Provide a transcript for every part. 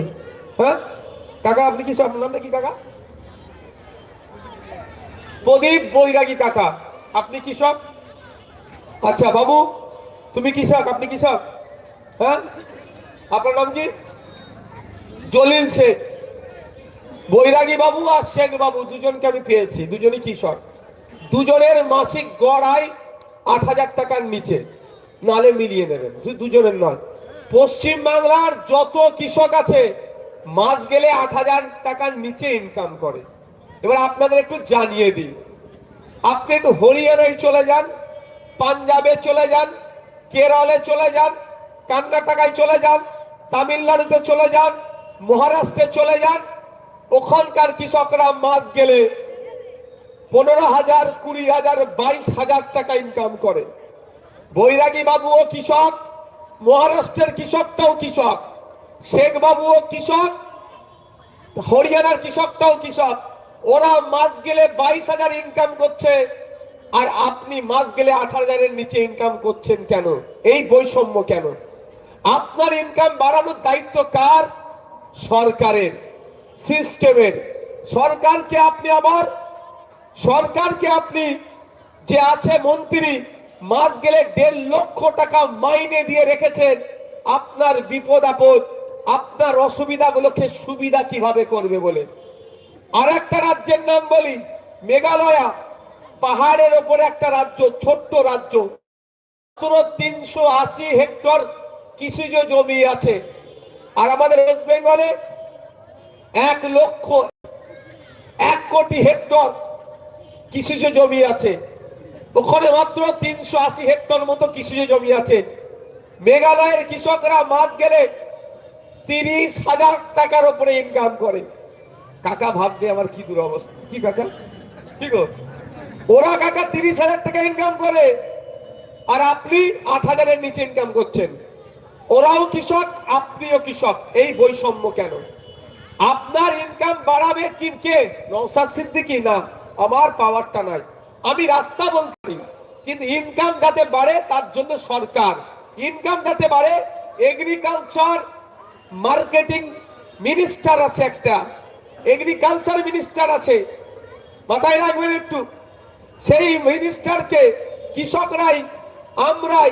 নাকি হ্যাঁ? কাকা, আপনি কি আপনার নামটা কি কাকা? প্রদীপ বৈরাগী কাকা, আপনি কৃষক আচ্ছা বাবু, তুমি কৃষক আপনি কৃষক হ্যাঁ? আপনার নাম কি? জলিল শেখ। বৈরাগী বাবু আর শেখ বাবু, দুজনকে আমি পেয়েছি। দুজনই কৃষক দুজনের মাসিক গড় আয় আট হাজার টাকার নিচে। নালে মিলিয়ে নেবেন। দুজনের নয়। পশ্চিম বাংলার যত কৃষক আছে, মাস গেলে আট হাজার টাকার নিচে ইনকাম করে। এবার আপনাদের একটু জানিয়ে দিই। আপনি একটু হরিয়ানায় চলে যান, পাঞ্জাবে চলে যান, কেরলে চলে যান, কর্ণাটকায় চলে যান, তামিলনাড়ুতে চলে যান, মহারাষ্ট্রে চলে যান, ওখানকার কৃষকরা মাস গেলে পনেরো হাজার, কুড়ি হাজার, বাইশ হাজার টাকা ইনকাম করে। বৈরাগী বাবুও কৃষক মহারাষ্ট্রের কৃষকটাও কৃষক শেখ বাবুও কৃষক, হরিয়ানার কৃষকটাও কৃষক। ওরা মাস গেলে বাইশ হাজার ইনকাম করছে, আর আপনি মাস গেলে আট হাজারের নিচে ইনকাম করছেন কেন? এই বৈষম্য কেন? আপনার ইনকাম বাড়ানোর দায়িত্ব কার? সরকারের সিস্টেমের সরকারকে আপনি আবার, সরকারকে আপনি যে আছে মন্ত্রী মাস গেলে দেড় লক্ষ টাকা মাইনে দিয়ে রেখেছেন। আপনার বিপদ আপদ, আপনার অসুবিধাগুলোকে সুবিধা কীভাবে করবে বলে? আর একটা রাজ্যের নাম বলি, মেঘালয়া। পাহাড়ের ওপরে একটা রাজ্য, ছোট্ট রাজ্য। তিনশো আশি হেক্টর কৃষিজ জমি আছে। আর আমাদের ওয়েস্ট বেঙ্গলে এক লক্ষ এক কোটি হেক্টর কৃষিজ জমি আছে। ওখানে মাত্র তিনশো আশি হেক্টর মতো কৃষিজ জমি আছে। মেঘালয়ের কৃষকরা মাস গেলে তিরিশ হাজার টাকার উপরে ইনকাম করে। কাকা ভাববে আমার কি দুরবস্থা। কি কাকা? কি গো? ওরা কাকা তিরিশ হাজার টাকা ইনকাম করে, আর আপনি আট হাজারের নিচে ইনকাম করছেন। ওরাও কৃষক, আপনিও কৃষক। এই বৈষম্য কেন? আপনার ইনকাম বাড়াবে কি কে? নৌসাদ সিদ্দিকি না? আমার পাওয়ারটা নাই। আমি রাস্তা বলতে পারি। কিন্তু ইনকাম যাতে বাড়ে, তার জন্য সরকার। ইনকাম যাতে বাড়ে এগ্রিকালচার মার্কেটিং মিনিস্টার আছে একটা। এগ্রিকালচার মিনিস্টার আছে। মাথায় রাখবেন একটু। সেই মিনিস্টারকে কৃষকরাই, আমরাই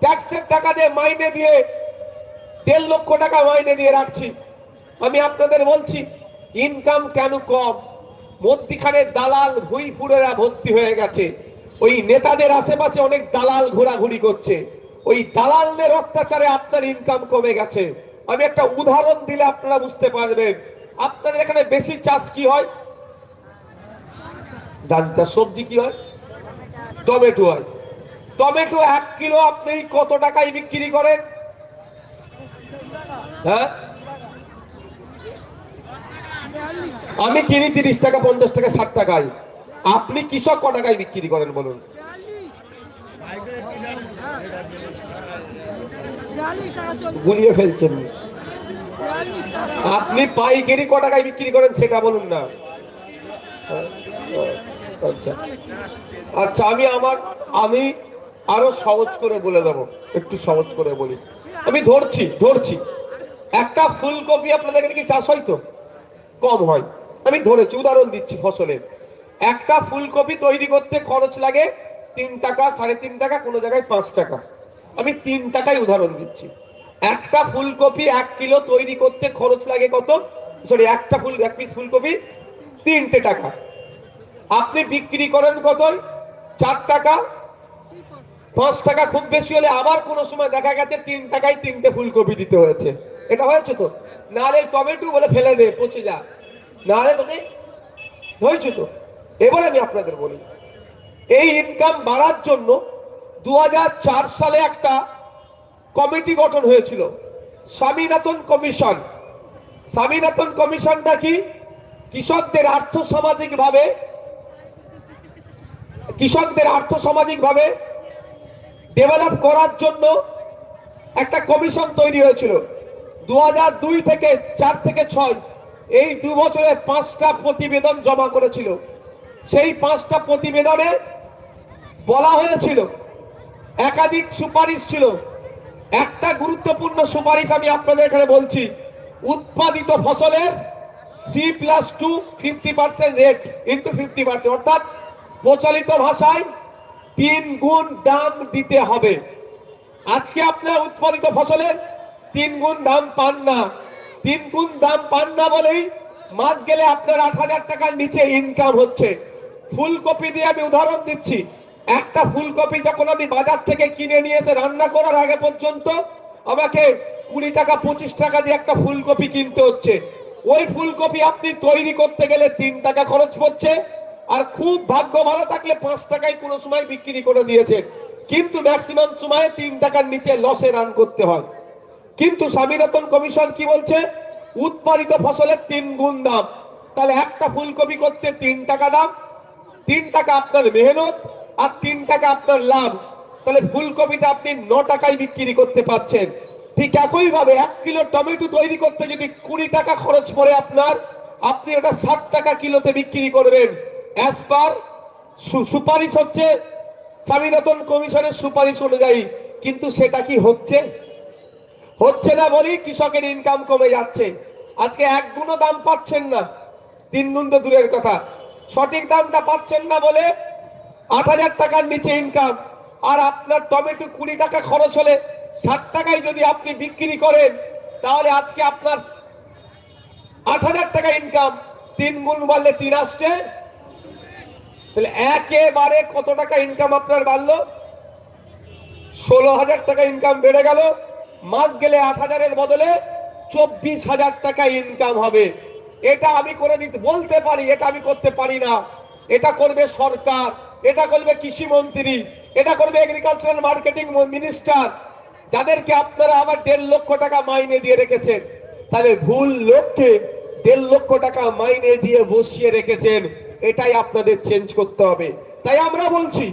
ট্যাক্সের টাকা দিয়ে মাইনে দিয়ে দেড় লক্ষ টাকা মাইনে দিয়ে রাখছি। আমি আপনাদের বলছি ইনকাম কেন কম? মধ্যিখানে দালাল ভুইপুরেরা ভর্তি হয়ে গেছে। ওই নেতাদের আশেপাশে অনেক দালাল ঘোরাঘুরি করছে। ওই দালালদের অত্যাচারে আপনার ইনকাম কমে গেছে। আমি একটা উদাহরণ দিলে আপনারা বুঝতে পারবেন। আপনাদের এখানে বেশি চাষ কি হয়? ধান চাষ, সবজি কি হয়? টমেটো হয়। টমেটো এক কিলো আপনি কত টাকায় বিক্রি করেন? হ্যাঁ? আমি কিনি তিরিশ টাকা, পঞ্চাশ টাকা, ষাট টাকায়। আপনি কৃষক ক টাকায় বিক্রি করেন বলুন? গুলিয়ে ফেলছেন। আপনি পাইকারি ক টাকায় বিক্রি করেন সেটা বলুন না। আচ্ছা। আচ্ছা আমি আমার, আমি আরও সহজ করে বলে দেবো। একটু সহজ করে বলি। আমি ধরছি ধরছি। একটা ফুলকপি আপনাদের কি চাষ হয় তো? কম হয়। আমি ধরেছি, উদাহরণ দিচ্ছি ফসলের। একটা ফুলকপি তৈরি করতে খরচ লাগে তিন টাকা, সাড়ে তিন টাকা, কোনো জায়গায় পাঁচ টাকা। আমি তিন টাকায় উদাহরণ দিচ্ছি। একটা ফুলকপি এক কিলো তৈরি করতে খরচ লাগে কত? সরি একটা ফুল, এক পিস ফুলকপি তিনটে টাকা। আপনি বিক্রি করেন কত? চার টাকা। পাঁচ টাকা খুব বেশি হলে আবার কোনো সময় দেখা গেছে তিন টাকায় তিনটে ফুলকপি দিতে হয়েছে। এটা হয়েছে তো? নাহলে টমেটো বলে ফেলে দে, পচে যা। নাহলে তোকে হয়েছে তো। এবার আমি আপনাদের বলি, এই ইনকাম বাড়ার জন্য দু হাজার চার সালে একটা কমিটি গঠন হয়েছিল, স্বামীনাথন কমিশন। স্বামীনাথন কমিশনটা কি? কৃষকদের আর্থ সামাজিক ভাবে কৃষকদের আর্থ সামাজিক ভাবে ডেভেলপ করার জন্য একটা কমিশন তৈরি হয়েছিল। দু দুই থেকে চার থেকে ছয় এই দু বছরে পাঁচটা প্রতিবেদন জমা করেছিল। সেই পাঁচটা প্রতিবেদনে বলা হয়েছিল, একাধিক সুপারিশ ছিল। একটা গুরুত্বপূর্ণ সুপারিশ আমি আপনাদের এখানে বলছি, উৎপাদিত ফসলের C plus two fifty percent rate into fifty percent অর্থাৎ প্রচলিত ভাষায় তিন গুণ দাম দিতে হবে। আজকে আপনার উৎপাদিত ফসলের তিন গুণ দাম পান না। তিন গুণ দাম পান না বলেই মাস গেলে আপনার আট হাজার টাকার নিচে ইনকাম হচ্ছে। ফুলকপি দিয়ে আমি উদাহরণ দিচ্ছি। একটা ফুলকপি যখন আমি বাজার থেকে কিনে নিয়ে এসে রান্না করার আগে পর্যন্ত আমাকে কুড়ি টাকা, পঁচিশ টাকা দিয়ে একটা ফুলকপি কিনতে হচ্ছে। ওই ফুলকপি আপনি তৈরি করতে গেলে তিন টাকা খরচ পড়ছে আর খুব ভাগ্য ভালো থাকলে পাঁচ টাকায় কোনো সময় বিক্রি করে দিয়েছেন। কিন্তু ম্যাক্সিমাম সময়ে তিন টাকার নিচে লসে রান করতে হয়। কিন্তু স্বামীরতন কমিশন কি বলছে? উৎপাদিত ফসলের তিন গুণ দাম। তাহলে একটা ফুলকপি করতে তিন টাকা দাম, তিন টাকা আপনার মেহনত আর তিন টাকা আপনার লাভ। তাহলে ফুলকপিটা আপনি ন টাকায় বিক্রি করতে পারছেন। ঠিক একই ভাবে এক কিলো টমেটো তৈরি করতে যদি কুড়ি টাকা খরচ পড়ে আপনার, আপনি ওটা ষাট টাকা কিলোতে বিক্রি করবেন। পার সুপারিশ হচ্ছে স্বামীরতন কমিশনের সুপারিশ অনুযায়ী। কিন্তু সেটা কি হচ্ছে? হচ্ছে না বলেই কৃষকের ইনকাম কমে যাচ্ছে। আজকে এক গুণও দাম পাচ্ছেন না। তিন গুণ তো দূরের কথা। সঠিক দামটা পাচ্ছেন না বলে আট হাজার টাকার নিচে ইনকাম আর আপনার টমেটো কুড়ি টাকা খরচ হলে ষাট টাকায় যদি আপনি বিক্রি করেন, তাহলে আজকে আপনার আট হাজার টাকা ইনকাম তিন গুণ বাড়লে তিন আসছে। তাহলে একেবারে কত টাকা ইনকাম আপনার বাড়লো? ষোলো হাজার টাকা ইনকাম বেড়ে গেল। মাস গেলে আট হাজারের বদলে চব্বিশ হাজার টাকা ইনকাম হবে। এটা আমি করে দিতে, বলতে পারি, এটা আমি করতে পারি না। এটা করবে সরকার, এটা করবে কৃষি মন্ত্রী এটা করবে এগ্রিকালচারাল মার্কেটিং মিনিস্টার যাদেরকে আপনারা আবার দেড় লক্ষ টাকা মাইনে দিয়ে রেখেছেন। তাহলে ভুল লোককে দেড় লক্ষ টাকা মাইনে দিয়ে বসিয়ে রেখেছেন, এটাই আপনাদের চেঞ্জ করতে হবে। তাই আমরা বলছি,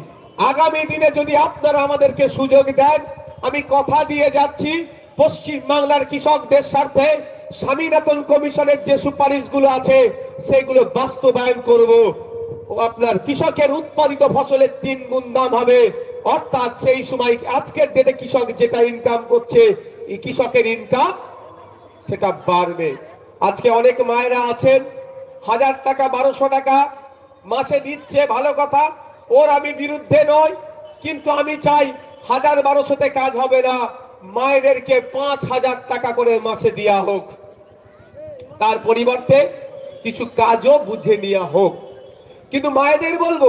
আগামী দিনে যদি আপনারা আমাদেরকে সুযোগ দেন আমি কথা দিয়ে যাচ্ছি পশ্চিম বাংলার কৃষকদের স্বার্থে। স্বামীনাথন কমিশনের যে সুপারিশগুলো আছে, সেগুলো বাস্তবায়ন করব। আপনার কৃষকের উৎপাদিত ফসলের তিন গুণ দাম হবে। অর্থাৎ সেই সময় আজকের ডেটে কৃষক যেটা ইনকাম করছে, এই কৃষকের ইনকাম সেটা বাড়বে। আজকে অনেক মায়েরা আছেন, হাজার টাকা, বারোশো টাকা মাসে দিচ্ছে, ভালো কথা। ওর আমি বিরুদ্ধে নয়, কিন্তু আমি চাই হাজার বারোশোতে কাজ হবে না। মায়েদেরকে পাঁচ হাজার টাকা করে মাসে দেওয়া হোক। তার পরিবর্তে কিছু কাজও বুঝে নেওয়া হোক। কিন্তু মায়েদের বলব,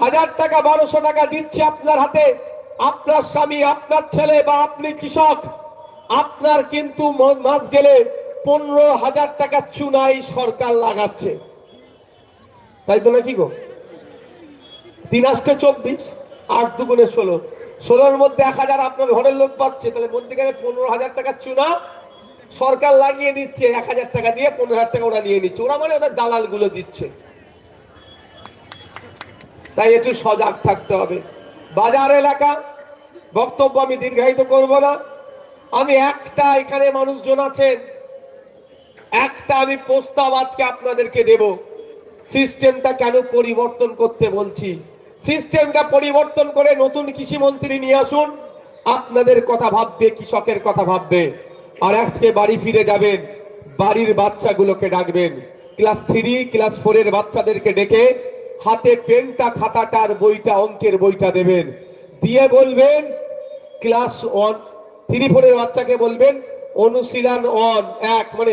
হাজার টাকা, বারোশো টাকা দিচ্ছে আপনার হাতে। আপনার স্বামী, আপনার ছেলে বা আপনি কৃষক, আপনার কিন্তু মাস গেলে পনেরো হাজার টাকা চুনাই সরকার লাগাচ্ছে। তাই তো নাকি গো? তিন আষ্টে চব্বিশ, আট দুগুণে ষোলো। ষোলোর মধ্যে এক হাজার আপনার ঘরের লোক পাচ্ছে, তাহলে মধ্যেখানে পনেরো হাজার টাকা চুনা। সরকার লাগিয়ে দিচ্ছে, এক হাজার টাকা দিয়ে পনেরো হাজার টাকা ওরা নিয়ে নিচ্ছে। ওরা মানে ওদের দালালগুলো দিচ্ছে। তাই একটু সজাগ থাকতে হবে। বাজার এলাকা, বক্তব্য আমি দীর্ঘায়িত করব না। আমি একটা এখানে মানুষজন আছেন, একটা আমি প্রস্তাব আজকে আপনাদেরকে দেব। সিস্টেমটা কেন পরিবর্তন করতে বলছি? সিস্টেমটা পরিবর্তন করে নতুন কৃষি মন্ত্রী নিয়ে আসুন। আপনাদের কথা ভাববে, কৃষকের কথা ভাববে। আর আজকে বাড়ি ফিরে যাবেন, বাড়ির বাচ্চাগুলোকে ডাকবেন। ক্লাস থ্রি, ক্লাস ফোরের বাচ্চাদেরকে ডেকে হাতে পেনটা খাতাটা আর বইটা, অঙ্কের বইটা দেবেন। দিয়ে বলবেন, ক্লাস ওয়ান, থ্রি ফোরের বাচ্চাকে বলবেন, অনুশীলন ওয়ান, এক মানে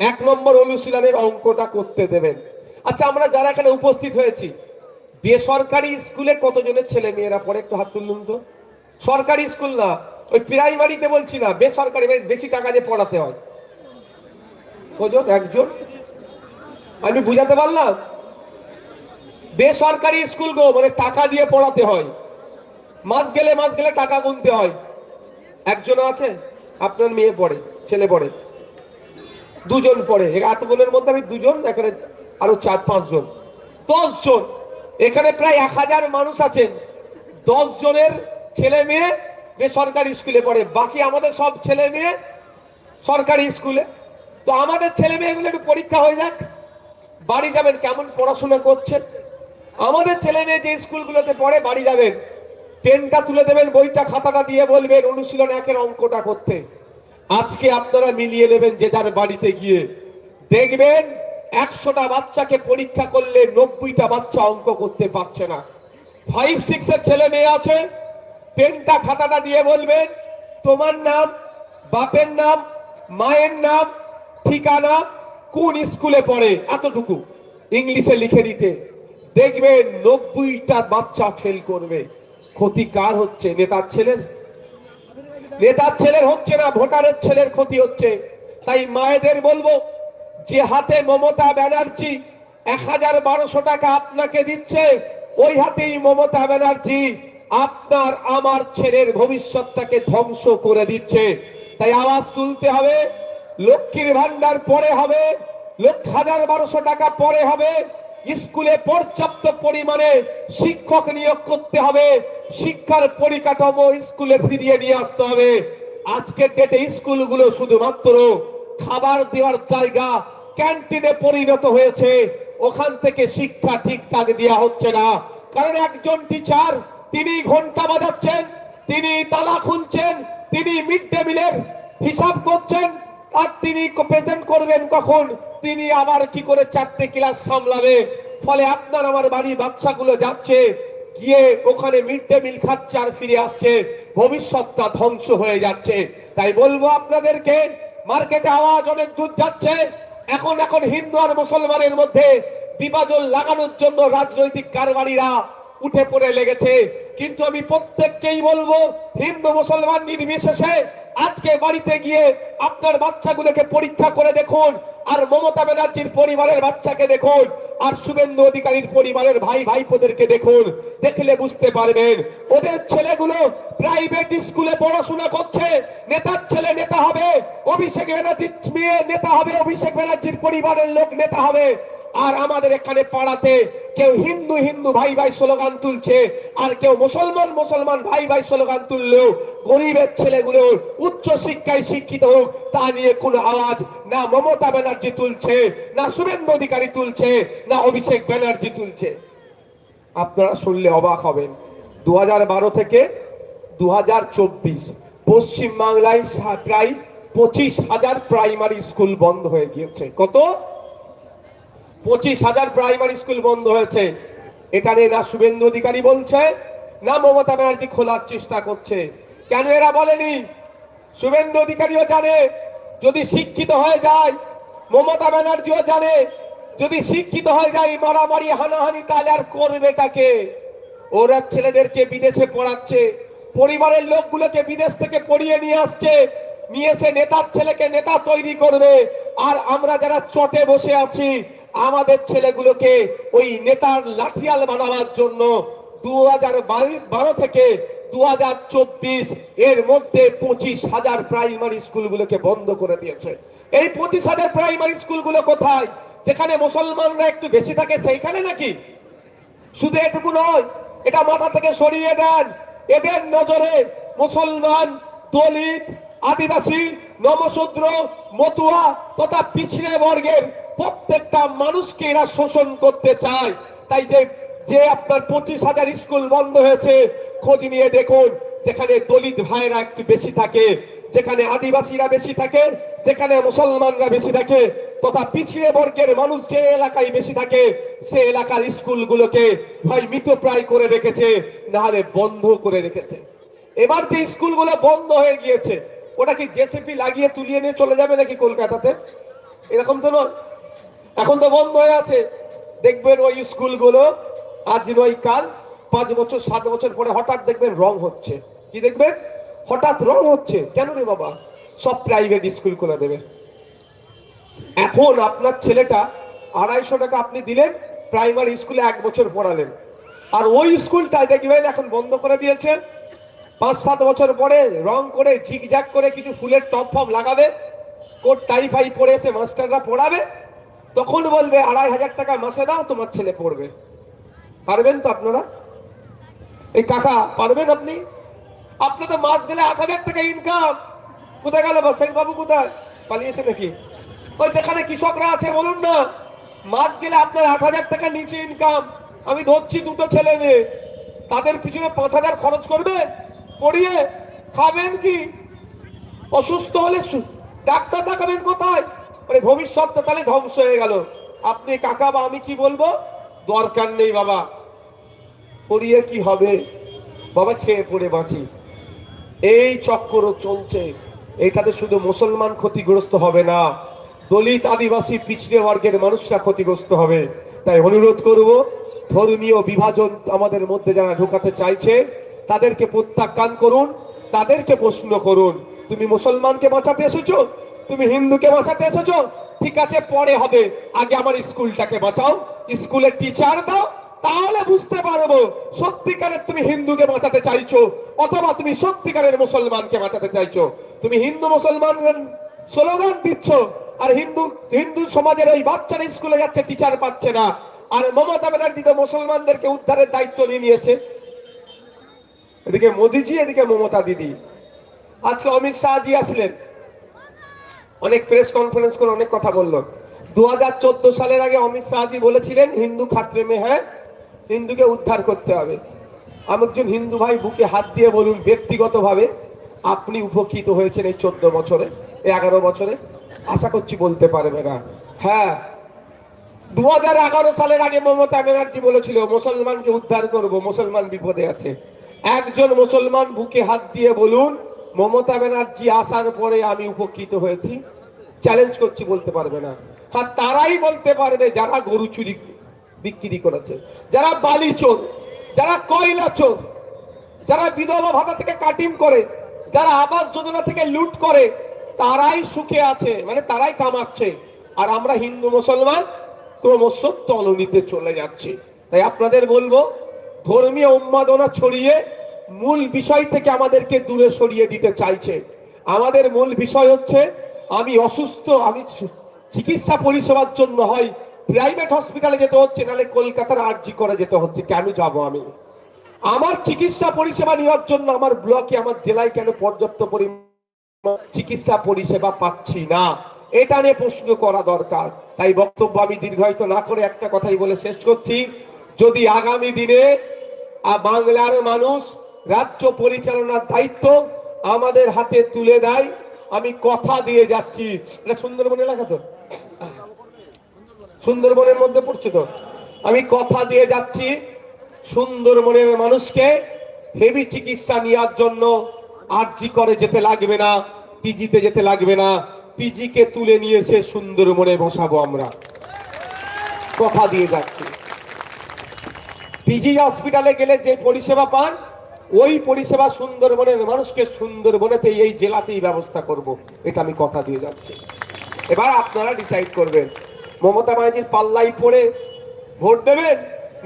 এক নম্বর অনুশীলনের অঙ্কটা করতে দেবেন। আচ্ছা আমরা যারা এখানে উপস্থিত হয়েছি বেসরকারি স্কুলে কতজনের ছেলে মেয়েরা পড়ে? একটু হাত তুলুন তো। সরকারি স্কুল না, ওই প্রাইমারিতে বলছি না, বেসরকারি মানে বেশি টাকা দিয়ে পড়াতে হয়। কজন? একজন? আমি বুঝাতে পারলাম? বেসরকারি স্কুল গো মানে টাকা দিয়ে পড়াতে হয়। মাস গেলে মাস গেলে টাকা গুনতে হয়। একজন আছে? আপনার মেয়ে পড়ে, ছেলে পড়ে। দুজন পড়ে। এতগুলোর মধ্যে আমি দুজন, এখানে আরও চার পাঁচ জন দশ জন এখানে প্রায় এক হাজার মানুষ আছেন। দশ জনের ছেলে মেয়ে বেসরকারি স্কুলে পড়ে। বাকি আমাদের সব ছেলে মেয়ে সরকারি স্কুলে। তো আমাদের ছেলে মেয়েগুলো একটু পরীক্ষা হয়ে যাক। বাড়ি যাবেন, কেমন পড়াশোনা করছেন? আমাদের ছেলে মেয়ে যে স্কুলগুলোতে পড়ে, বাড়ি যাবেন। পেনটা তুলে দেবেন, বইটা, খাতাটা দিয়ে বলবেন, অনুশীলন একের অঙ্কটা করতে। আজকে আপনারা মিলিয়ে নেবেন যে যার বাড়িতে গিয়ে। দেখবেন একশোটা বাচ্চাকে পরীক্ষা করলে নব্বইটা বাচ্চা অঙ্ক করতে পারছে না। ফাইভ সিক্স এর ছেলে মেয়ে আছে, পেনটা খাতাটা দিয়ে বলবেন তোমার নাম, বাপের নাম, মায়ের নাম, ঠিকানা, কোন স্কুলে পড়ে? এতটুকু। ইংলিশে লিখে দিতে। দেখবেন নব্বইটা বাচ্চা ফেল করবে। ক্ষতি কার হচ্ছে? নেতার ছেলের? নেতার ছেলের হচ্ছে না, ভোটারের ছেলের ক্ষতি হচ্ছে। তাই মায়েদের বলব যে হাতে মমতা ব্যানার্জি এক হাজার বারোশো টাকা আপনাকে দিচ্ছে, ওই হাতেই মমতা ব্যানার্জি আপনার, আমার ছেলের ভবিষ্যৎটাকে ধ্বংস করে দিচ্ছে। তাই আওয়াজ তুলতে হবে, লক্ষ্মীর ভান্ডার পরে হবে, লক্ষ হাজার বারোশো টাকা পরে হবে, স্কুলে পর্যাপ্ত পরিমাণে শিক্ষক নিয়োগ করতে হবে, শিক্ষার পরিকাঠামো স্কুলে ফিরিয়ে নিয়ে আসতে হবে। আজকের ডেটে স্কুলগুলো শুধুমাত্র খাবার দেওয়ার জায়গা ক্যান্টিনে পরিণত হয়েছে। ওখান থেকে শিক্ষা ঠিকঠাক দেওয়া হচ্ছে না। কারণ একজন টিচার তিনি ঘণ্টা বাজাচ্ছেন, তিনি তালা খুলছেন, তিনি মিড ডে মিলের হিসাব করছেন, আর তিনি প্রেজেন্ট করবেন কখন? তিনি আবার কি করে চারটে ক্লাস সামলাবে? ফলে আপনার আমার বাড়ি বাচ্চাগুলো যাচ্ছে, গিয়ে ওখানে মিড ডে মিল খাচ্ছে আর ফিরে আসছে। ভবিষ্যৎটা ধ্বংস হয়ে যাচ্ছে। তাই বলব আপনাদেরকে মার্কেটে আওয়াজ অনেক দূর যাচ্ছে। এখন এখন হিন্দু আর মুসলমানের মধ্যে বিভাজন লাগানোর জন্য রাজনৈতিক কারবারীরা উঠে পড়ে লেগেছে। কিন্তু আমি প্রত্যেককেই বলব, হিন্দু মুসলমান নির্বিশেষে আজকে বাড়িতে গিয়ে আপনার বাচ্চাগুলোকে পরীক্ষা করে দেখুন, আর মমতা ব্যানার্জির পরিবারের বাচ্চাকে দেখুন, আর শুভেন্দু অধিকারীর পরিবারের ভাই ভাইপোদেরকে দেখুন, দেখলে বুঝতে পারবেন। ওদের ছেলেগুলো প্রাইভেট স্কুলে পড়াশোনা করছে, নেতার ছেলে নেতা হবে, অভিষেক ব্যানার্জির মেয়ে নেতা হবে, অভিষেক ব্যানার্জির পরিবারের লোক নেতা হবে। আর আমাদের এখানে পাড়াতে কেউ হিন্দু হিন্দু ভাই ভাই স্লোগান তুলছে, আর কেউ মুসলমান মুসলমান ভাই ভাই স্লোগান তুললেও গরিবের ছেলেগুলো উচ্চ শিক্ষায় শিক্ষিত হোক, তা নিয়ে কোনো আওয়াজ না মমতা ব্যানার্জি তুলছে, না শুভেন্দু অধিকারী তুলছে, না অভিষেক ব্যানার্জি তুলছে। আপনারা শুনলে অবাক হবেন। দু হাজার বারো থেকে দু পশ্চিম বাংলায় প্রায় পঁচিশ হাজার প্রাইমারি স্কুল বন্ধ হয়ে গিয়েছে। কত? পঁচিশ হাজার প্রাইমারি স্কুল বন্ধ হয়েছে। এটা নিয়ে না শুভেন্দু অধিকারী বলছে, না মমতা ব্যানার্জি খোলার চেষ্টা করছে। কেন এরা বলেনি? শুভেন্দু অধিকারীও জানে, যদি শিক্ষিত হয়ে যায়, মমতা ব্যানার্জিও জানে, যদি শিক্ষিত হয়ে যায়, মারামারি, হানাহানি, তাহলে আর করবে করবেটাকে ওরা ছেলেদেরকে বিদেশে পড়াচ্ছে, পরিবারের লোকগুলোকে বিদেশ থেকে পড়িয়ে নিয়ে আসছে, নিয়ে এসে নেতার ছেলেকে নেতা তৈরি করবে, আর আমরা যারা চটে বসে আছি আমাদের ছেলেগুলোকে ওই নেতার লাঠিয়াল বানাবার জন্য দু বারো থেকে দু হাজার চব্বিশ এর মধ্যে পঁচিশ হাজার প্রাইমারি স্কুলগুলোকে বন্ধ করে দিয়েছে। এই পঁচিশ হাজার প্রাইমারি স্কুলগুলো কোথায়? যেখানে মুসলমানরা একটু বেশি থাকে সেইখানে নাকি? শুধু এটুকু নয়, এটা মাথা থেকে সরিয়ে দেন। এদের নজরে মুসলমান, দলিত, আদিবাসী নমশূদ্র মতুয়া তথা পিছড়ে বর্গের প্রত্যেকটা মানুষকে এরা শোষণ করতে চায়। তাই যে যে আপনার পঁচিশ হাজার স্কুল বন্ধ হয়েছে, খোঁজ নিয়ে দেখুন, যেখানে দলিত ভাইরা একটু বেশি থাকে, যেখানে আদিবাসীরা বেশি থাকে, যেখানে মুসলমানরা বেশি থাকে, তথা পিছিয়ে বর্গের মানুষ যে এলাকায় বেশি থাকে, সে এলাকার স্কুলগুলোকে হয় মৃতপ্রায় করে রেখেছে না হলে বন্ধ করে রেখেছে। এবার যে স্কুলগুলো বন্ধ হয়ে গিয়েছে, ওটা কি জেসিপি লাগিয়ে তুলিয়ে নিয়ে চলে যাবে নাকি কলকাতাতে? এরকম তো নয়। এখন তো বন্ধ হয়ে আছে। দেখবেন ওই স্কুলগুলো আজ নয়, কাল পাঁচ বছর, সাত বছর পরে হঠাৎ দেখবেন রং হচ্ছে। কি দেখবেন? হঠাৎ রং হচ্ছে। কেন রে বাবা? সব প্রাইভেট স্কুল খুলে দেবে। এখন আপনার ছেলেটা আড়াইশো টাকা আপনি দিলেন প্রাইমারি স্কুলে এক বছর পড়ালেন। আর ওই স্কুলটাই দেখবেন এখন বন্ধ করে দিয়েছে। পাঁচ, সাত বছর পরে রং করে, ঝিকঝাক করে কিছু ফুলের টপ ফপ লাগাবে, কোট, টাই ফাই পরে এসে মাস্টাররা পড়াবে। তখন বলবে, আড়াই হাজার টাকা মাসে দাও, তোমার ছেলে পড়বে। পারবেন তো আপনারা? এই কাকা, পারবেন আপনি? আপনার তো মাস গেলে আট হাজার টাকা ইনকাম কোথায় গেল শেখ বাবু কোথায়? পালিয়েছে নাকি? ওই যেখানে কৃষকরা আছে, বলুন না। মাস গেলে আপনার আট হাজার টাকা নিচে ইনকাম আমি ধরছি দুটো ছেলে মেয়ে। তাদের পিছনে পাঁচ হাজার খরচ করবে? পড়িয়ে খাবেন কি? অসুস্থ হলে ডাক্তার দেখাবেন কোথায়? মানে ভবিষ্যৎটা তাহলে ধ্বংস হয়ে গেল। আপনি কাকা বা আমি কি বলব? দরকার নেই বাবা। পড়িয়ে কি হবে? বাবা খেয়ে পড়ে বাঁচি। এই চক্র চলছে। এটাতে শুধু মুসলমান ক্ষতিগ্রস্ত হবে না, দলিত আদিবাসী পিছড়ে বর্গের মানুষরা ক্ষতিগ্রস্ত হবে। তাই অনুরোধ করব, ধর্মীয় বিভাজন আমাদের মধ্যে যারা ঢোকাতে চাইছে, তাদেরকে প্রত্যাখ্যান করুন, তাদেরকে প্রশ্ন করুন। তুমি মুসলমানকে বাঁচাতে এসেছ? তুমি হিন্দুকে বাঁচাতে এসেছ? ঠিক আছে, পরে হবে। আগে আমার স্কুলটাকে বাঁচাও। স্কুলের টিচার দাও, তাহলে বুঝতে পারব সত্যিকারের তুমি হিন্দুকে বাঁচাতে চাইছো, অথবা তুমি সত্যিকারের মুসলমানকে বাঁচাতে চাইছো। তুমি হিন্দু মুসলমান স্লোগান দিচ্ছ, আর হিন্দু হিন্দু সমাজের ওই বাচ্চারা স্কুলে যাচ্ছে টিচার পাচ্ছে না। আর মমতা ব্যানার্জি তো মুসলমানদেরকে উদ্ধারের দায়িত্ব নিয়ে নিয়েছে। এদিকে মোদিজি, এদিকে মমতা দিদি। আজকে অমিত শাহজি আসলেন। অনেক প্রেস কনফারেন্স করে অনেক কথা বলল। দুহাজার চোদ্দ সালের আগে অমিত শাহজি বলেছিলেন, হিন্দু খাত্রে মে হ্যাঁ হিন্দুকে উদ্ধার করতে হবে। আমি একজন হিন্দু ভাই, বুকে হাত দিয়ে বলুন ব্যক্তিগতভাবে আপনি উপকৃত হয়েছেন এই চোদ্দ বছরে, এই এগারো বছরে? আশা করছি বলতে পারবে না। হ্যাঁ দু হাজার এগারো সালের আগে মমতা ব্যানার্জি বলেছিল, মুসলমানকে উদ্ধার করব, মুসলমান বিপদে আছে। একজন মুসলমান বুকে হাত দিয়ে বলুন মমতা ব্যানার্জি আসার পরে আমি উপকৃত হয়েছি। চ্যালেঞ্জ করছি বলতে পারবে না। আর তারাই বলতে পারবে যারা গরু চুরি বিক্রি করেছে। যারা বালি চোর, যারা কয়লা চোর, যারা বিধবা ভাতা থেকে কাটিং করে, যারা আবাস যোজনা থেকে লুট করে, তারাই সুখে আছে মানে তারাই কামাচ্ছে। আর আমরা হিন্দু মুসলমান ক্রমশ তলনিতে চলে যাচ্ছি। তাই আপনাদের বলব, ধর্মীয় উন্মাদনা ছড়িয়ে মূল বিষয় থেকে আমাদেরকে দূরে সরিয়ে দিতে চাইছে। আমাদের মূল বিষয় হচ্ছে, আমি অসুস্থ, আমি চিকিৎসা পরিষেবার জন্য হয় প্রাইভেট হসপিটালে যেতে হচ্ছে, নাহলে কলকাতার আর্জি করে যেতে হচ্ছে, কেন যাব আমি? আমার চিকিৎসা পরিষেবা নেওয়ার জন্য আমার ব্লকে, আমার জেলায় কেন পর্যাপ্ত পরিমাণ চিকিৎসা পরিষেবা পাচ্ছি না? এটা নিয়ে প্রশ্ন করা দরকার। তাই বক্তব্য আমি দীর্ঘায়িত না করে একটা কথাই বলে শেষ করছি। যদি আগামী দিনে বাংলার মানুষ রাজ্য পরিচালনার দায়িত্ব আমাদের হাতে তুলে দেয়। আমি কথা দিয়ে যাচ্ছি। এটা সুন্দরবন এলাকা তো? সুন্দরবনের মধ্যে পড়ছে তো? আমি কথা দিয়ে যাচ্ছি সুন্দরবনের মানুষকে। হেভি চিকিৎসা নেওয়ার জন্য আরজি করে যেতে লাগবে না, পিজিতে যেতে লাগবে না। পিজিকে তুলে নিয়ে এসে সুন্দরবনে বসাবো আমরা। কথা দিয়ে যাচ্ছি। পিজি হসপিটালে গেলে যে পরিষেবা পান ওই পরিষেবা সুন্দরবনের মানুষকে সুন্দরবনেতে এই জেলাতেই ব্যবস্থা করব, এটা আমি কথা দিয়ে যাচ্ছি। এবার আপনারা ডিসাইড করবেন, মমতা ব্যানার্জির পাল্লাই পড়ে ভোট দেবেন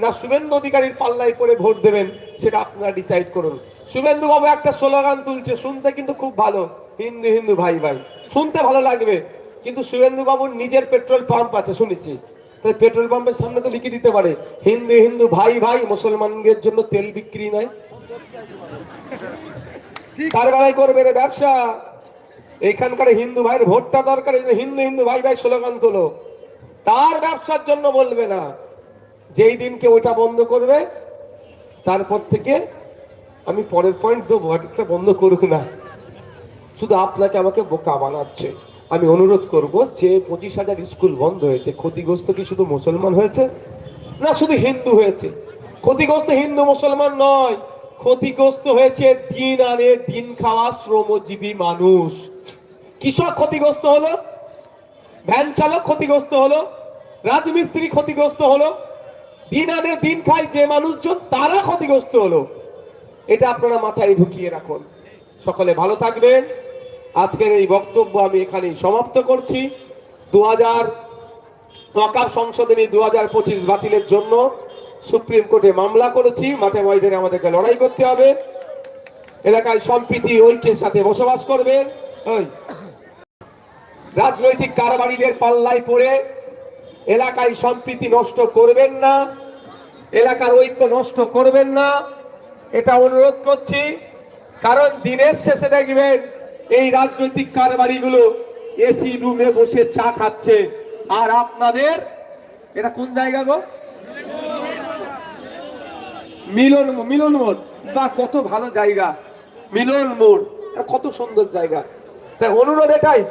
না শুভেন্দু অধিকারীর পাল্লাই পড়ে ভোট দেবেন, সেটা আপনারা ডিসাইড করুন। শুভেন্দু বাবু একটা স্লোগান তুলছে, শুনতে কিন্তু খুব ভালো, হিন্দু হিন্দু ভাই ভাই, শুনতে ভালো লাগবে, কিন্তু শুভেন্দু বাবুর নিজের পেট্রোল পাম্প আছে, শুনেছি। তাই পেট্রোল পাম্পের সামনে তো লিখে দিতে পারে, হিন্দু হিন্দু ভাই ভাই, মুসলমানদের জন্য তেল বিক্রি নয় বেলায় করবে রে ব্যবসা। এখানকার হিন্দু ভাইয়ের ভোটটা দরকার হিন্দু হিন্দু ভাই ভাই স্লোগান তোলো। তার ব্যবসার জন্য বলবে না। যেই দিনকে ওটা বন্ধ করবে, তারপর থেকে আমি পরের পয়েন্ট দেবো একটা বন্ধ করুক না। শুধু আপনাকে আমাকে বোকা বানাচ্ছে। আমি অনুরোধ করব, যে পঁচিশ হাজার স্কুল বন্ধ হয়েছে, ক্ষতিগ্রস্ত কি শুধু মুসলমান হয়েছে? না, শুধু হিন্দু হয়েছে। ক্ষতিগ্রস্ত হিন্দু মুসলমান নয়। ক্ষতিগ্রস্ত হয়েছে দিন আনে দিন খাওয়া শ্রমজীবী মানুষ। কৃষক ক্ষতিগ্রস্ত হলো, ভ্যান চালক ক্ষতিগ্রস্ত হলো, রাজমিস্ত্রি ক্ষতিগ্রস্ত হলো, দিন আনে দিন খায় যে মানুষজন, তারা ক্ষতিগ্রস্ত হলো। এটা আপনারা মাথায় ঢুকিয়ে রাখুন। সকলে ভালো থাকবেন। আজকের এই বক্তব্য আমি এখানেই সমাপ্ত করছি। দু হাজার সংশোধনী দু হাজার পঁচিশ বাতিলের জন্য সুপ্রিম কোর্টে মামলা করেছি, মাঠে ময়দানে আমাদেরকে লড়াই করতে হবে। এলাকায় সম্প্রীতি, ঐক্যের সাথে বসবাস করবেন রাজনৈতিক কারবারিদের পাল্লায় পড়ে এলাকায় সম্প্রীতি নষ্ট করবেন না, এলাকার ঐক্য নষ্ট করবেন না। এটা অনুরোধ করছি, কারণ দিনের শেষে দেখবেন এই রাজনৈতিক কারবারিগুলো এসি রুমে বসে চা খাচ্ছে। আর আপনাদের, এটা কোন জায়গা গো? মিলন মিলন মোড়। বা কত ভালো জায়গা। মিলন মোড়। কত সুন্দর জায়গা। তাই অনুরোধ এটাই।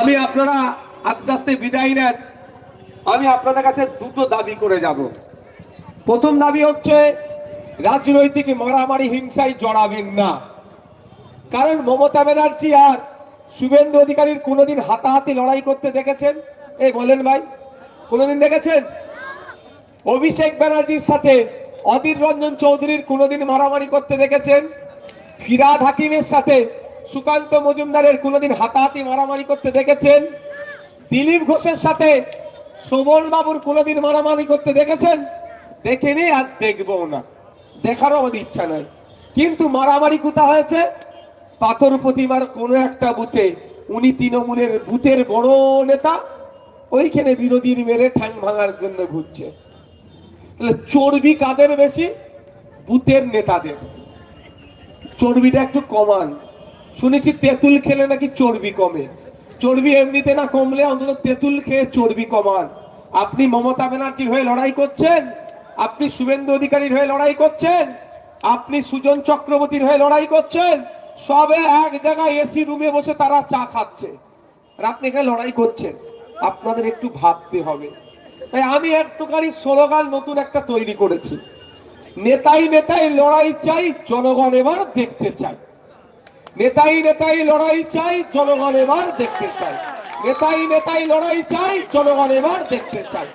আমি আপনারা আস্তে আস্তে বিদায় নেন। আমি আপনাদের কাছে দুটো দাবি করে যাব। প্রথম দাবি হচ্ছে, রাজনৈতিক মারামারি হিংসায় জড়াবেন না। কারণ মমতা ব্যানার্জি আর শুভেন্দু অধিকারীর কোনোদিন হাতাহাতি লড়াই করতে দেখেছেন? এই বলেন ভাই, কোনোদিন দেখেছেন? অভিষেক ব্যানার্জির সাথে অধীর রঞ্জন চৌধুরীর কোনোদিন মারামারি করতে দেখেছেন? ফিরাদ হাকিমের সাথে সুকান্ত মজুমদারের কোনোদিন হাতাহাতি মারামারি করতে দেখেছেন? দিলীপ ঘোষের সাথে শোভন বাবুর কোনোদিন মারামারি করতে দেখেছেন? দেখেনি আর দেখব না। দেখারও আমাদের ইচ্ছা নাই। কিন্তু মারামারি কোথা হয়েছে? পাথর প্রতিমার কোনো একটা বুথে, উনি তৃণমূলের বুথের বড় নেতা, ওইখানে বিরোধীর মেরে ঠ্যাং ভাঙার জন্য ঘুরছে। তাহলে চর্বি কাদের বেশি? বুথের নেতাদের। চর্বিটা একটু কমান। শুনেছি তেঁতুল খেলে নাকি চর্বি কমে। চর্বি এমনিতে না কমলে অন্তত তেঁতুল খেয়ে চর্বি কমান। আপনি মমতা ব্যানার্জির হয়ে লড়াই করছেন? আপনি শুভেন্দু অধিকারীর হয়ে লড়াই করছেন? আপনি সুজন চক্রবর্তীর হয়ে লড়াই করছেন? সবে এক জায়গায় এসি রুমে বসে তারা চা খাচ্ছে। আর আপনি এখানে লড়াই করছেন। আপনাদের একটু ভাবতে হবে। তাই আমি একটুখানি স্লোগান নতুন একটা তৈরি করেছি। নেতাই নেতাই লড়াই চাই, জনগণ এবার দেখতে চাই নেতাই নেতাই লড়াই চাই, জনগণ এবার দেখতে চাই নেতাই নেতাই লড়াই চাই, জনগণ এবার দেখতে চাই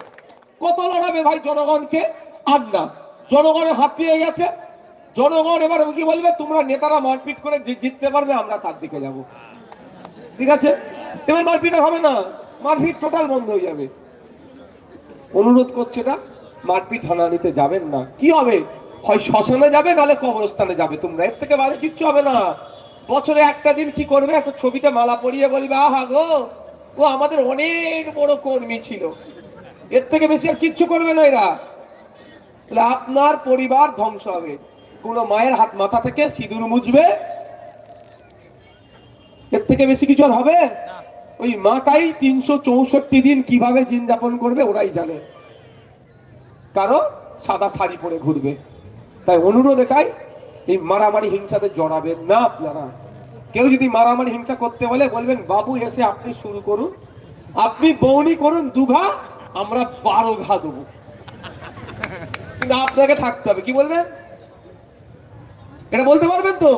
কত লড়াবে ভাই জনগণকে? আর না, জনগণে হাঁপিয়ে গেছে। জনগণ এবার কি বলবে? তোমরা নেতারা মারপিট করে জিততে পারবে, আমরা তার দিকে যাব। ঠিক আছে? এবার মারপিট হবে না। মারপিট টোটাল বন্ধ হয়ে যাবে। অনুরোধ করছে না মারপিট হানানিতে যাবেন না। কি হবে? হয় শ্মশানে যাবে, নাহলে কবরস্থানে যাবে। তোমরা এর থেকে বাইরে কিচ্ছু হবে না। বছরে একটা দিন কি করবে? একটা ছবিতে মালা পরিয়ে বলবে, আহা গো, ও আমাদের অনেক বড় কর্মী ছিল। এর থেকে বেশি আর কিচ্ছু করবে না এরা। তাহলে আপনার পরিবার ধ্বংস হবে। কোনো মায়ের হাত মাথা থেকে সিঁদুর মুছবে? এর থেকে বেশি কিছু আর হবে? ওই মাটাই তিনশো চৌষট্টি দিন কীভাবে দিন যাপন করবে ওরাই জানে। কারও সাদা শাড়ি পরে ঘুরবে। তাই অনুরোধ এটাই এই মারামারি হিংসাতে জড়াবেন না আপনারা। কেউ যদি মারামারি হিংসা করতে বলে বলবেন বাবু এসে আপনি শুরু করুন। আপনি বৌনি করুন দুঘা আমরা বারো ঘা দেবো। কিন্তু আপনাকে থাকতে হবে। কি বলবেন? এটা বলতে পারবেন তো?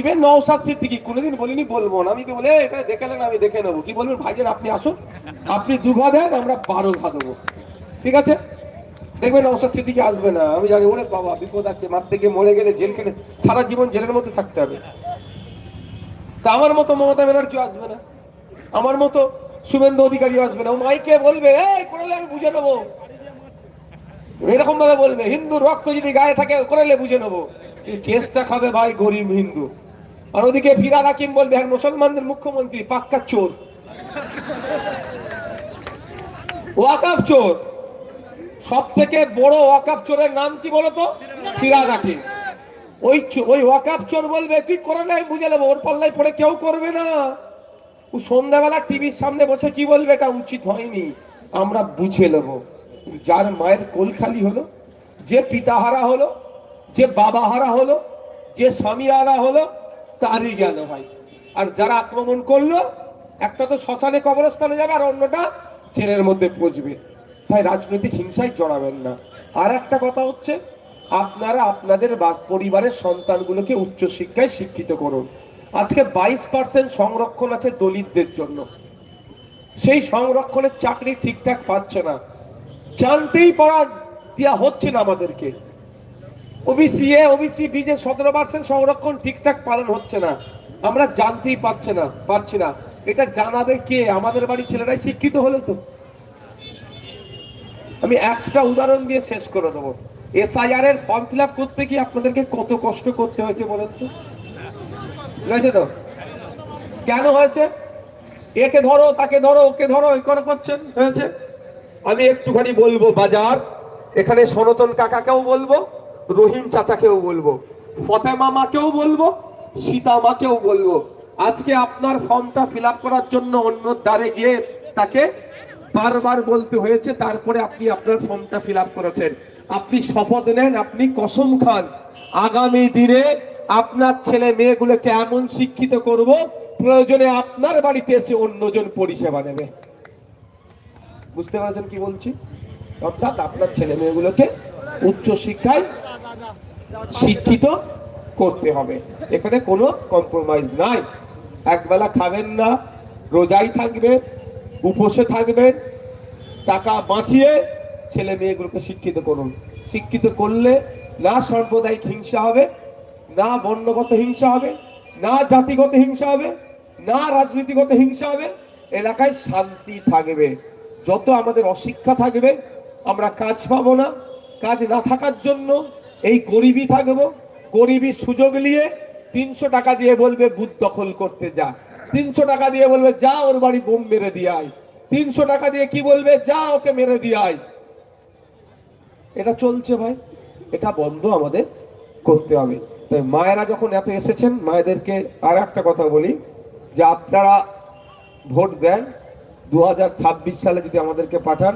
ইভেন নওসাদ সিদ্দিকি কোনোদিন বলিনি বলব না। আমি তো বলে এটা দেখে নেন আমি দেখে নেব। কি বলবেন? ভাইজান আপনি আসুন। আপনি দু ঘা দেন আমরা বারো ঘা দেবো। ঠিক আছে? দেখবেন নওসাদ সিদ্দিকি আসবে না। আমি জানি ওরে বাবা বিপদ আছে মার থেকে মরে গেলে জেল খেটে সারা জীবন জেলের মধ্যে থাকতে হবে। তা আমার মতো মমতা ব্যানার্জি আসবে না। আমার মতো শুভেন্দু অধিকারী আসবে না। ও মাইকে বলবে এই করলে আমি বুঝে নেব। এরকম ভাবে বলবে হিন্দু রক্ত যদি গায়ে থাকে করলে বুঝে নেব। এই কেসটা খাবে ভাই গরিব হিন্দু। আর ওদিকে ফিরাদ হাকিম বলবে হ্যাঁ মুসলমানদের মুখ্যমন্ত্রী পাক্কা চোর। ওয়াকাব চোর। সব থেকে বড় ওয়াকাব চোরের নাম কি বলতো? ফিরাদ হাকিম। ওই ওই ওয়াকাব চোর বলবে, তুই করে নাই, বুঝে নেব, ওর পাল্লাই পড়ে কেউ করবে না। ও সন্ধ্যাবেলা টিভির সামনে বসে কি বলবে, এটা উচিত হয়নি, আমরা বুঝে নেব। যার মায়ের কোল খালি হলো, যে পিতাহারা হলো যে বাবা হারা হলো, যে স্বামী হারা হলো, তারই গেল ভাই আর যারা আক্রমণ করল, একটা তো শ্মশানে কবরস্থানে যাবে, আর অন্যটা জেলের মধ্যে পচবে তাই রাজনৈতিক হিংসায় জড়াবেন না। আর একটা কথা হচ্ছে, আপনারা আপনাদের পরিবারের সন্তানগুলোকে উচ্চশিক্ষায় শিক্ষিত করুন। আজকে বাইশ পার্সেন্ট সংরক্ষণ আছে দলিতদের জন্য। সেই সংরক্ষণের চাকরি ঠিকঠাক পাচ্ছে না। জানতেই পারা দেওয়া হচ্ছে না আমাদেরকে। ওবিসি এ ওবিসি বি যে সতেরো পার্সেন্ট সংরক্ষণ ঠিকঠাক পালন হচ্ছে না, আমরা জানতেই পারছে না পাচ্ছি না। এটা জানাবে কে? আমাদের বাড়ির ছেলেরাই শিক্ষিত হলো তো। আমি একটা উদাহরণ দিয়ে শেষ করে দেবো। এসআইআর এর ফর্ম ফিল আপ করতে কি আপনাদেরকে কত কষ্ট করতে হয়েছে বলেন তো? হয়েছে তো? কেন হয়েছে? একে ধরো, তাকে ধরো, ওকে ধরো, এই করে করছেন, হয়েছে? আমি একটুখানি বলব বাজার। এখানে সনাতন কাকাকেও বলব। রহিম চাচাকেও বলব, ফতেমা মাকেও বলব, সীতা মাকেও বলব, আজকে আপনার ফর্মটা ফিল করার জন্য অন্য দ্বারে গিয়ে তাকে বারবার বলতে হয়েছে, তারপরে আপনি আপনার ফর্মটা ফিল করেছেন। আপনি শপথ নেন, আপনি কসম খান। আগামী দিনে আপনার ছেলে মেয়েগুলোকে এমন শিক্ষিত করব, প্রয়োজনে আপনার বাড়িতে এসে অন্যজন পরিষেবা নেবে। বুঝতে পারছেন কি বলছি? অর্থাৎ আপনার ছেলে মেয়েগুলোকে উচ্চ শিক্ষায় শিক্ষিত করতে হবে। এখানে কোনো কম্প্রোমাইজ নাই। একবেলা খাবেন না, রোজাই থাকবেন উপসে থাকবেন, টাকা বাঁচিয়ে ছেলে মেয়েগুলোকে শিক্ষিত করুন। শিক্ষিত করলে না সাম্প্রদায়িক হিংসা হবে, না বর্ণগত হিংসা হবে, না জাতিগত হিংসা হবে, না রাজনীতিগত হিংসা হবে। এলাকায় শান্তি থাকবে। যত আমাদের অশিক্ষা থাকবে, আমরা কাজ পাবো না। কাজ না থাকার জন্য এই গরিবই থাকব। গরিবী সুযোগ নিয়ে তিনশো টাকা দিয়ে বলবে বুথ দখল করতে যা। তিনশো টাকা দিয়ে বলবে, যা ওর বাড়ি বোম মেরে দিয়ে আয়। তিনশো টাকা দিয়ে কি বলবে, যা ওকে মেরে দিয়ে আয়। এটা চলছে ভাই। এটা বন্ধ আমাদের করতে হবে। তাই মায়েরা যখন এত এসেছেন, মায়েদেরকে আর একটা কথা বলি, যে আপনারা ভোট দেন দু হাজার ছাব্বিশ সালে যদি আমাদেরকে পাঠান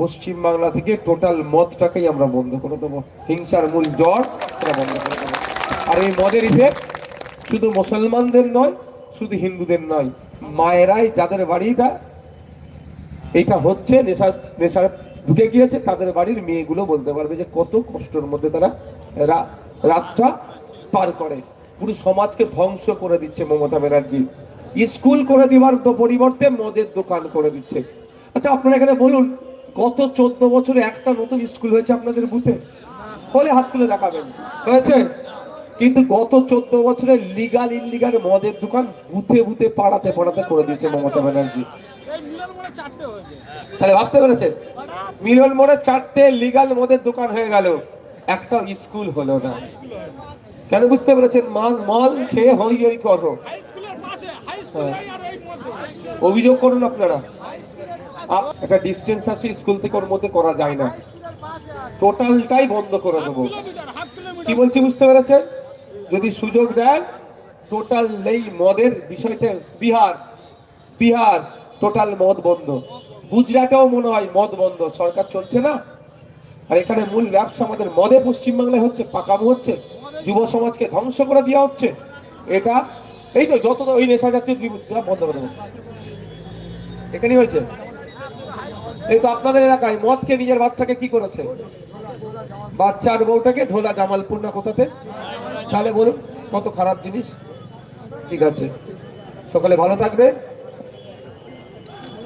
পশ্চিম বাংলা থেকে টোটাল মদটাকেই আমরা বন্ধ করে দেবো। হিংসার মূল জ্বর সেটা বন্ধ করে দেবো। আর এই মদের ইফেক্ট শুধু মুসলমানদের নয়, শুধু হিন্দুদের নয়, মায়েরাই যাদের বাড়িটা এইটা হচ্ছে নেশা, নেশার ঢুকে গিয়েছে, তাদের বাড়ির মেয়েগুলো বলতে পারবে যে কত কষ্টের মধ্যে তারা রাতটা পার করে। পুরো সমাজকে ধ্বংস করে দিচ্ছে মমতা ব্যানার্জি। স্কুল করে দেওয়ার পরিবর্তে মদের দোকান করে দিচ্ছে। আচ্ছা আপনারা এখানে বলুন গত চোদ্দ বছরে একটা নতুন স্কুল হয়েছে আপনাদের বুথে। হলে হাত তুলে দেখাবেন। হয়েছে? কিন্তু গত চোদ্দ বছরে লিগাল ইনলিগাল মদের দোকান বুথে বুথে পাড়াতে পাড়াতে করে দিয়েছে মমতা ব্যানার্জি। তাহলে ভাবতে পেরেছেন? মিলন মোড়ে চারটে লিগাল মদের দোকান হয়ে গেল। একটা স্কুল হলো না। কেন বুঝতে পেরেছেন? মাল মাল খেয়ে হই হই করো। মধ্যে। অভিযোগ করুন আপনারা। একটা ডিস্টেন্স আছে স্কুল থেকে ওর মধ্যে করা যায় না। টোটালটাই বন্ধ করে দেবো। কি বলছি বুঝতে পেরেছেন? যদি সুযোগ দেন টোটাল এই মদের বিষয়টা বিহার বিহার টোটাল মদ বন্ধ। গুজরাটেও মনে হয় মদ বন্ধ, সরকার চলছে না? আর এখানে মূল ব্যবসা আমাদের মদে পশ্চিমবাংলায় হচ্ছে পাকামো হচ্ছে, যুব সমাজকে ধ্বংস করে দেওয়া হচ্ছে। এটা, এই তো যত ওই নেশা জাতীয় বন্ধ করে দেবো। এখানেই হয়েছে। এই তো আপনাদের এলাকায় মদকে নিজের বাচ্চাকে কি করেছে? বাচ্চার বউটাকে ঢোলা জামালপুর না কোথাতে? তাহলে বলুন, কত খারাপ জিনিস। ঠিক আছে। সকালে ভালো থাকবে।